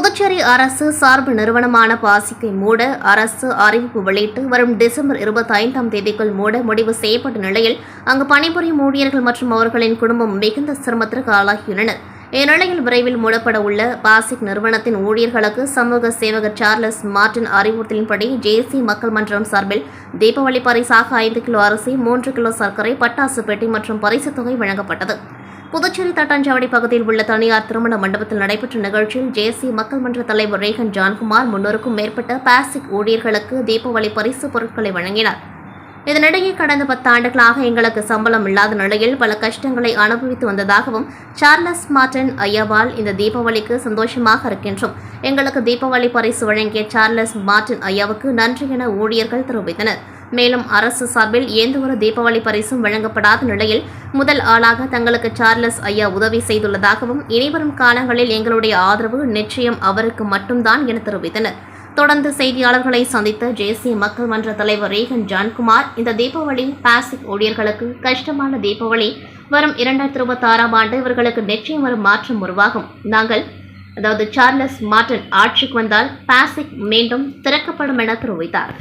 புதுச்சேரி அரசு சார்பு நிறுவனமான பாசிக்கை மூட அரசு அறிவிப்பு வெளியிட்டு வரும் டிசம்பர் இருபத்தி ஐந்தாம் தேதிக்குள் மூட முடிவு செய்யப்பட்ட நிலையில் அங்கு பணிபுரியும் ஊழியர்கள் மற்றும் அவர்களின் குடும்பம் மிகுந்த சிரமத்திற்கு ஆளாகியுள்ளனர். இந்நிலையில் விரைவில் மூடப்பட உள்ள பாசிக் நிறுவனத்தின் ஊழியர்களுக்கு சமூக சேவகர் சார்லஸ் மார்டின் அறிவுறுத்தலின்படி ஜேசி மக்கள் மன்றம் சார்பில் தீபாவளி பரிசாக ஐந்து கிலோ அரிசி மூன்று கிலோ சர்க்கரை பட்டாசு பெட்டி மற்றும் பரிசுத் தொகை வழங்கப்பட்டது. புதுச்சேரி தட்டாஞ்சாவடி பகுதியில் உள்ள தனியார் திருமண மண்டபத்தில் நடைபெற்ற நிகழ்ச்சியில் ஜேசி மக்கள் மன்ற தலைவர் ரேகன் ஜான்குமார் முன்னூறுக்கும் மேற்பட்ட பாசிக் ஊழியர்களுக்கு தீபாவளி பரிசு பொருட்களை வழங்கினார். இதனிடையே கடந்த பத்தாண்டுகளாக எங்களுக்கு சம்பளம் இல்லாத நிலையில் பல கஷ்டங்களை அனுபவித்து வந்ததாகவும் சார்லஸ் மார்டன் ஐயாவால் இந்த தீபாவளிக்கு சந்தோஷமாக இருக்கின்றோம். எங்களுக்கு தீபாவளி பரிசு வழங்கிய சார்லஸ் மார்டன் ஐயாவுக்கு நன்றி என ஊழியர்கள் தெரிவித்தனர். மேலும் அரசு சார்பில் எந்தவொரு தீபாவளி பரிசும் வழங்கப்படாத நிலையில் முதல் ஆளாக தங்களுக்கு சார்லஸ் ஐயா உதவி செய்துள்ளதாகவும் இனிவரும் காலங்களில் எங்களுடைய ஆதரவு நிச்சயம் அவருக்கு மட்டும்தான் என தெரிவித்தனர். தொடர்ந்து செய்தியாளர்களை சந்தித்த ஜேசி மக்கள் மன்ற தலைவர் ரேகன் ஜான்குமார் இந்த தீபாவளி பாசிக் ஊழியர்களுக்கு கஷ்டமான தீபாவளி வரும் இரண்டாயிரத்தி இருபத்தி ஆறாம் ஆண்டு இவர்களுக்கு நிச்சயம் ஒரு மாற்றம் உருவாகும். நாங்கள் அதாவது சார்லஸ் மார்டன் ஆட்சிக்கு வந்தால் பாசிக் மீண்டும் திறக்கப்படும் என தெரிவித்தார்.